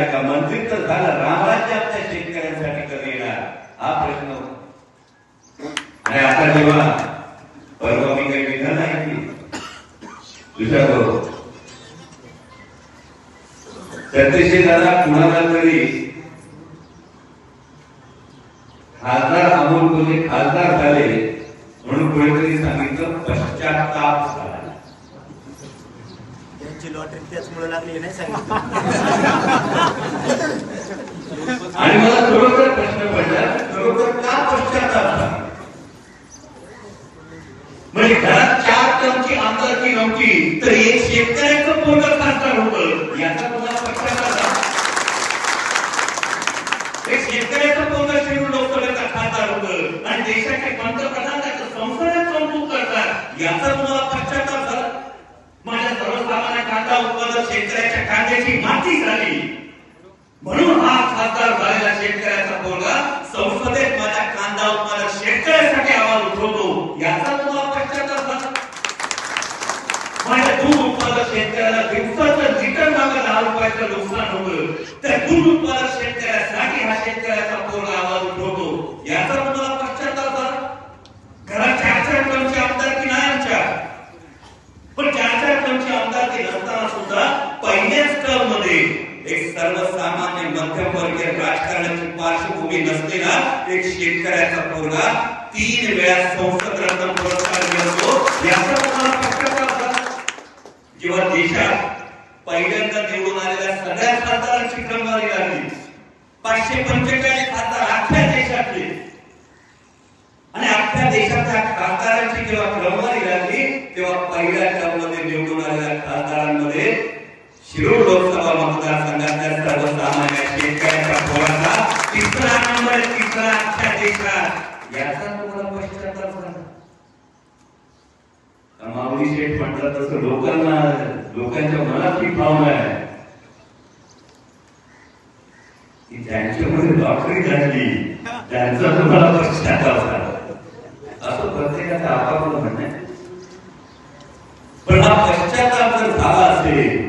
आहे का मंत्री तर झालं. रामराज्य आपल्या शेतकऱ्यांसाठी कधी येणार? हा प्रश्न होता. आणि आता जेव्हा परवा मी काही विधान आहे की. दुसरा भाऊ सत्यशे दादा कुणाला तरी खासदार अमोल कोल्हे खासदार झाले म्हणून कोणीतरी सांगितलं पश्चाताप झाला. त्यांची लॉटरी त्याचमुळे लागली नाही सांगितलं आणि मला खरोखर प्रश्न पडला खरोखर का पश्चाताप झाला म्हणजे घरात चार टनची आमदारकी नव्हती तर एक शेतकऱ्याचं पोट खासदार होत. याचा तुम्हाला पश्चाताप झाला एक शेतकऱ्याचं पोट शिरून लोकसभेचा खासदार होत. आणि देशाचे पंतप्रधान त्याचं संसदेत कौतुक करतात. याचा तुम्हाला पश्चाताप झाला माझ्या सर्वसामान्य कांदा उत्पादक शेतकऱ्याच्या कांद्याची माती झाली. म्हणून हा खासदार झालेला शेतकऱ्याचा पोरगा संसदेत माझ्या कांदा उत्पादक शेतकऱ्यासाठी आवाज उठवतो याचा तुम्हाला पश्चाताप झाला माझ्या दूध उत्पादक शेतकऱ्याला दिवसाचं लिटर मागे नुकसान होतं तर दूध उत्पादक शेतकऱ्यासाठी हा शेतकऱ्याचा पूर्ण आवाज उठवतो. याचा तुम्हाला पश्चाताप झाला? घरात चार चार टनची आमदारकी नाही आमच्या? पण चार चार टनची आमदारकी नसताना सुद्धा पहिल्याच टर्ममध्ये एक सर्वसामान्य मध्यमवर्गीय राजकारणाची पार्श्वभूमी नसलेला एक शेतकऱ्याचा पोरगा तीन वेळा संसद रत्न पुरस्कार मिळतो. याचा तुम्हाला पश्चाताप झाला? जेव्हा देशात पहिल्यांदा निवडून आलेल्या सगळ्या खासदारांची क्रमवारी लागली. पाचशे पंचेचाळीस खासदार अख्ख्या देशातले. आणि अख्ख्या देशाच्या खासदारांची जेव्हा क्रमवारी लागली तेव्हा पहिल्या टर्ममध्ये निवडून आलेल्या खासदारांमध्ये शिरूर लोकसभा मतदारसंघातल्या सर्वसामान्य शेतकऱ्यांचा पोराचा तिसरा नंबर तिसरा अख्ख्या देशात. याचा तुम्हाला पश्चाताप झाला माऊली शेठ म्हटलं तसं लोकांना लोकांच्या मनात ही भावना आहे. की ज्यांच्यामध्ये लॉटरी झाली त्यांचा तुम्हाला पश्चात असं प्रत्येकाचं आपापलं म्हणणं आहे. पण हा पश्चाताप जर झाला असेल